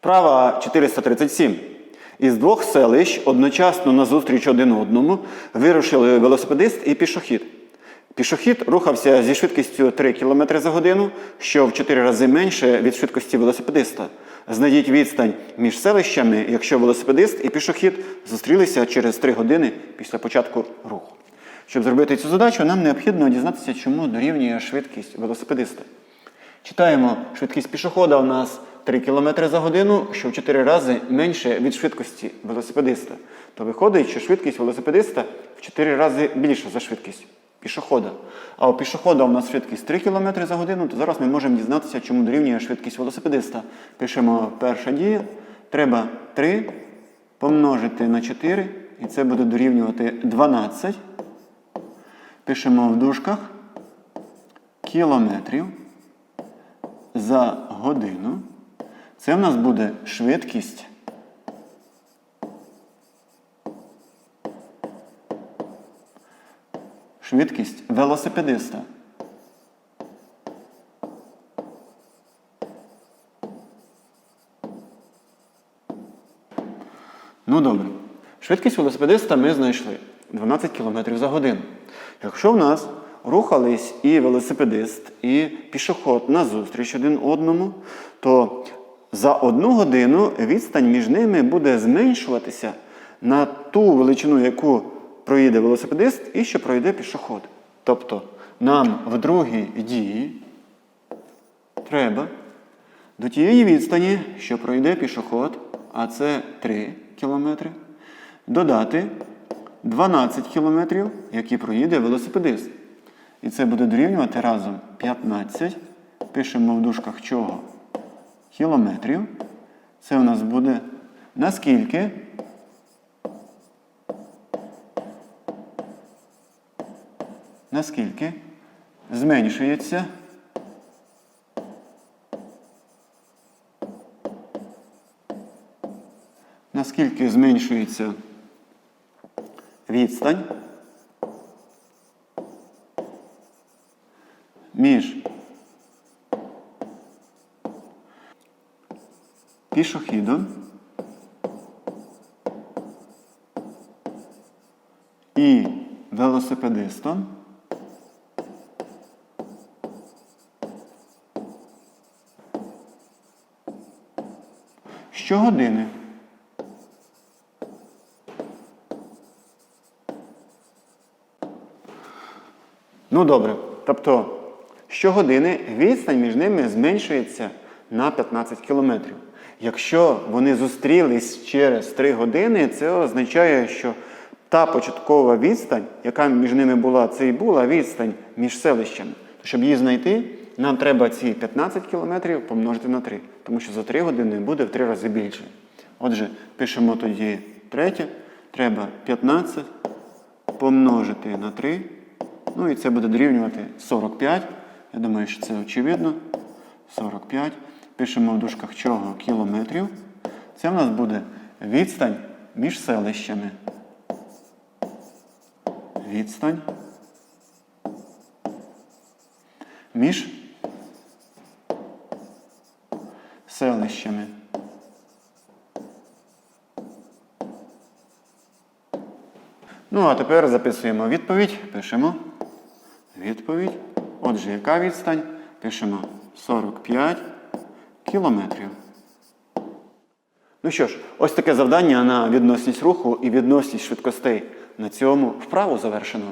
Вправа 437. Із двох селищ одночасно назустріч один одному вирушили велосипедист і пішохід. Пішохід рухався зі швидкістю 3 км за годину, що в 4 рази менше від швидкості велосипедиста. Знайдіть відстань між селищами, якщо велосипедист і пішохід зустрілися через 3 години після початку руху. Щоб зробити цю задачу, нам необхідно дізнатися, чому дорівнює швидкість велосипедиста. Читаємо, швидкість пішохода у нас 3 км за годину, що в 4 рази менше від швидкості велосипедиста. То виходить, що швидкість велосипедиста в 4 рази більша за швидкість пішохода. А у пішохода у нас швидкість 3 км за годину, то зараз ми можемо дізнатися, чому дорівнює швидкість велосипедиста. Пишемо перша дія. Треба 3 помножити на 4, і це буде дорівнювати 12. Пишемо в дужках кілометрів за годину. Це в нас буде швидкість. Швидкість велосипедиста. Ну добре. Швидкість велосипедиста ми знайшли 12 км за годину. Якщо в нас рухались і велосипедист, і пішоход назустріч один одному, то за одну годину відстань між ними буде зменшуватися на ту величину, яку проїде велосипедист і що пройде пішоход. Тобто нам в другій дії треба до тієї відстані, що пройде пішоход, а це 3 кілометри, додати 12 кілометрів, які проїде велосипедист. І це буде дорівнювати разом 15. Пишемо в дужках чого? Кілометрів. Це у нас буде наскільки? Наскільки зменшується наскільки зменшується відстань між пішохідом і велосипедистом. Щогодини. Ну добре. Тобто щогодини відстань між ними зменшується на 15 кілометрів. Якщо вони зустрілись через 3 години, це означає, що та початкова відстань, яка між ними була, це і була відстань між селищами. Щоб її знайти, нам треба ці 15 кілометрів помножити на 3, тому що за 3 години буде в 3 рази більше. Отже, пишемо тоді третє. Треба 15 помножити на 3. Ну і це буде дорівнювати 45. Я думаю, що це очевидно. 45. Пишемо в дужках чого кілометрів. Це в нас буде відстань між селищами. Відстань. Між селищами. Ну, а тепер записуємо відповідь. Пишемо. Відповідь. Отже, яка відстань? Пишемо 45 кілометрів. Ну що ж, ось таке завдання на відносність руху і відносність швидкостей. На цьому вправу завершено.